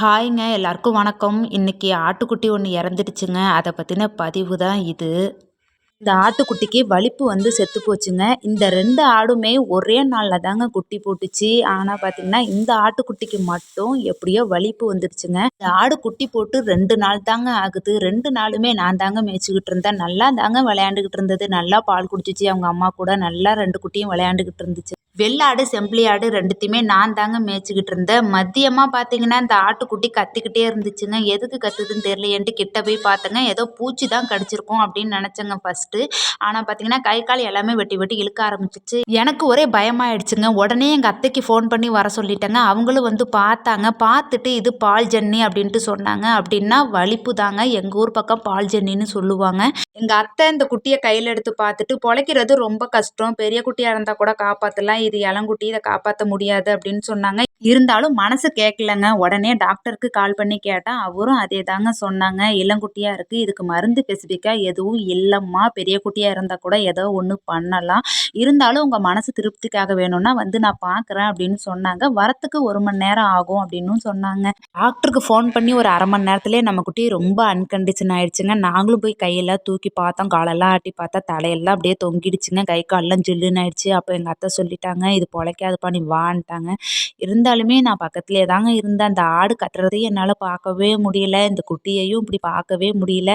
ஹாய்ங்க எல்லாருக்கும் வணக்கம். இன்னைக்கு ஆட்டுக்குட்டி ஒன்று இறந்துடுச்சுங்க. அதை பற்றின பதிவு தான் இது. இந்த ஆட்டுக்குட்டிக்கு வலிப்பு வந்து செத்து போச்சுங்க. இந்த ரெண்டு ஆடுமே ஒரே நாளில் தாங்க குட்டி போட்டுச்சு. ஆனால் பார்த்தீங்கன்னா இந்த ஆட்டுக்குட்டிக்கு மட்டும் எப்படியோ வலிப்பு வந்துடுச்சுங்க. இந்த ஆடு குட்டி போட்டு ரெண்டு நாள் தாங்க ஆகுது. ரெண்டு நாளுமே நான் தாங்க மேய்ச்சிக்கிட்டு இருந்தேன். நல்லா தாங்க விளையாண்டுக்கிட்டு இருந்தது. நல்லா பால் குடிச்சிச்சு. அவங்க அம்மா கூட நல்லா ரெண்டு குட்டியும் விளையாண்டுக்கிட்டு இருந்துச்சு. வெள்ளாடு செம்பிளியாடு ரெண்டுத்தையுமே நான் தாங்க மேய்ச்சிக்கிட்டு இருந்தேன். மதியமாக பார்த்தீங்கன்னா இந்த ஆட்டுக்குட்டி கத்திக்கிட்டே இருந்துச்சுங்க. எதுக்கு கத்துதுன்னு தெரியலையேன்ட்டு கிட்ட போய் பார்த்தேங்க. ஏதோ பூச்சி தான் கடிச்சிருக்கோம் அப்படின்னு நினச்சேங்க ஃபஸ்ட்டு ஆனால் பார்த்தீங்கன்னா கை கால் எல்லாமே வெட்டி வெட்டி இழுக்க ஆரம்பிச்சிச்சு. எனக்கு ஒரே பயமாயிடுச்சுங்க. உடனே எங்கள் அத்தைக்கு ஃபோன் பண்ணி வர சொல்லிட்டேங்க. அவங்களும் வந்து பார்த்தாங்க. பார்த்துட்டு இது பால் ஜன்னி அப்படின்ட்டு சொன்னாங்க. அப்படின்னா வலிப்பு தாங்க. எங்கள் ஊர் பக்கம் பால் ஜன்னின்னு சொல்லுவாங்க. எங்கள் அத்தை இந்த குட்டியை கையில் எடுத்து பார்த்துட்டு பொழைக்கிறது ரொம்ப கஷ்டம். பெரிய குட்டியாக இருந்தால் கூட காப்பாற்றலாம் இது இளங்குட்டி. இதை காப்பாற்ற முடியாது. அப்படின்னு சொன்னாங்க. இருந்தாலும் மனசு கேட்கலங்க உடனே டாக்டருக்கு கால் பண்ணி கேட்டால் அவரும் அதே தாங்க சொன்னாங்க. இளங்குட்டியாக இருக்குது இதுக்கு மருந்து ஸ்பெசிஃபிக்காக எதுவும் இல்லைம்மா. பெரிய குட்டியாக இருந்தால் கூட ஏதோ ஒன்று பண்ணலாம். இருந்தாலும் உங்கள் மனசு திருப்திக்காக வேணும்னா வந்து நான் பார்க்குறேன் அப்படின்னு சொன்னாங்க. வரத்துக்கு ஒரு மணி நேரம் ஆகும் அப்படின்னு சொன்னாங்க. டாக்டருக்கு ஃபோன் பண்ணி ஒரு அரை மணி நேரத்துலேயே நம்ம குட்டி ரொம்ப அன்கண்டிஷன் ஆயிடுச்சுங்க. நாங்களும் போய் கையெல்லாம் தூக்கி பார்த்தோம். காலெல்லாம் ஆட்டி பார்த்தா தலையெல்லாம் அப்படியே தொங்கிடுச்சுங்க. கை காலெல்லாம் ஜில்லுன்னு ஆயிடுச்சு. அப்போ எங்கள் அத்தை சொல்லிட்டாங்க இது பொழைக்காதுப்பா நீ வான்ட்டாங்க. இருந்தாலுமே நான் பக்கத்துலேயே தாங்க இருந்தேன். அந்த ஆடு கட்டுறதையும் என்னால் பார்க்கவே முடியல. இந்த குட்டியையும் இப்படி பார்க்கவே முடியல.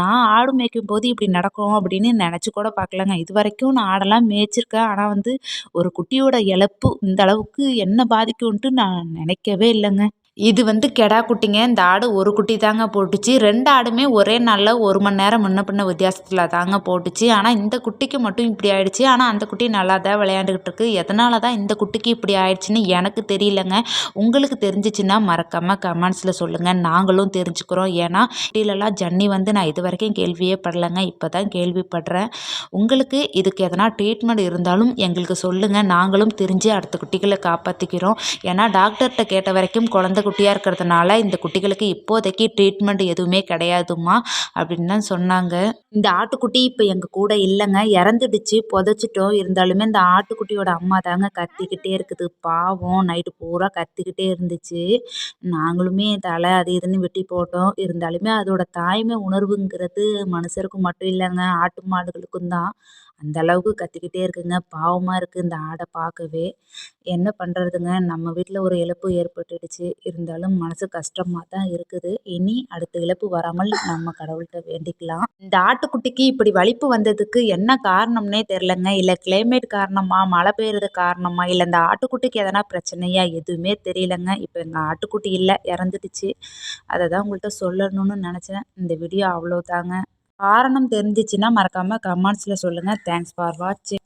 நான் ஆடு மேய்க்கும் போது இப்படி நடக்கும் அப்படின்னு நினச்சி கூட பார்க்கலங்க. இது வரைக்கும் நான் ஆடெல்லாம் மேய்ச்சிருக்கேன். ஆனால் வந்து ஒரு குட்டியோட இழப்பு இந்த அளவுக்கு என்ன பாதிக்கும்ன்ட்டு நான் நினைக்கவே இல்லைங்க. இது வந்து கெடா குட்டிங்க. இந்த ஆடு ஒரு குட்டி தாங்க போட்டுச்சு. ரெண்டு ஆடுமே ஒரே நாளில் ஒரு மணி நேரம் முன்ன பின்ன வித்தியாசத்தில் தாங்க போட்டுச்சு. ஆனால் இந்த குட்டிக்கு மட்டும் இப்படி ஆயிடுச்சு. ஆனால் அந்த குட்டி நல்லா தான் விளையாண்டுக்கிட்டு இருக்கு. எதனால தான் இந்த குட்டிக்கு இப்படி ஆயிடுச்சுன்னு எனக்கு தெரியலங்க. உங்களுக்கு தெரிஞ்சிச்சுன்னா மறக்காமல் கமெண்ட்ஸில் சொல்லுங்கள் நாங்களும் தெரிஞ்சுக்கிறோம். ஏன்னா குட்டிலெல்லாம் ஜன்னி வந்து நான் இது வரைக்கும் கேள்வியே படலைங்க. இப்போ தான் கேள்விப்படுறேன். உங்களுக்கு இதுக்கு எதனா ட்ரீட்மெண்ட் இருந்தாலும் எங்களுக்கு சொல்லுங்கள் நாங்களும் தெரிஞ்சு அடுத்த குட்டிகளை காப்பாற்றிக்கிறோம் ஏன்னா டாக்டர்கிட்ட கேட்ட வரைக்கும் குழந்தை குட்டியாக இருக்கிறதுனால இந்த குட்டிகளுக்கு இப்போதைக்கு ட்ரீட்மெண்ட் எதுவுமே கிடையாதுமா அப்படின்னு தான் சொன்னாங்க. இந்த ஆட்டுக்குட்டி இப்போ எங்கள் கூட இல்லைங்க. இறந்துடுச்சு புதைச்சிட்டோம். இருந்தாலுமே இந்த ஆட்டுக்குட்டியோட அம்மா தாங்க கத்திக்கிட்டே இருக்குது. பாவம் நைட்டு பூரா கத்திக்கிட்டே இருந்துச்சு. நாங்களுமே தலை அது இதுன்னு வெட்டி போட்டோம். இருந்தாலுமே அதோட தாய்மை உணர்வுங்கிறது மனுஷருக்கும் மட்டும் இல்லைங்க. ஆட்டு மாடுகளுக்கும் தான். அந்த அளவுக்கு கத்திக்கிட்டே இருக்குங்க. பாவமாக இருக்குது இந்த ஆடை பார்க்கவே என்ன பண்ணுறதுங்க நம்ம வீட்டில் ஒரு இழப்பு ஏற்பட்டுடுச்சு. இருந்தாலும் மனசு கஷ்டமாக தான் இருக்குது. இனி அடுத்த இழப்பு வராமல் நம்ம கடவுள்கிட்ட வேண்டிக்கலாம். இந்த ஆட்டுக்குட்டிக்கு இப்படி வலிப்பு வந்ததுக்கு என்ன காரணம்னே தெரிலங்க இல்லை கிளைமேட் காரணமா மழை பெய்யறது காரணமா இல்லை இந்த ஆட்டுக்குட்டிக்கு எதனா பிரச்சனையா? எதுவுமே தெரியலங்க. இப்போ எங்கள் ஆட்டுக்குட்டி இல்லை இறந்துடுச்சு. அதை தான் உங்கள்கிட்ட சொல்லணும்னு நினச்சேன். இந்த வீடியோ அவ்வளோதாங்க காரணம் தெரிஞ்சிச்சுன்னா மறக்காமல் கமெண்ட்ஸில் சொல்லுங்கள் தேங்க்ஸ் ஃபார் வாட்சிங்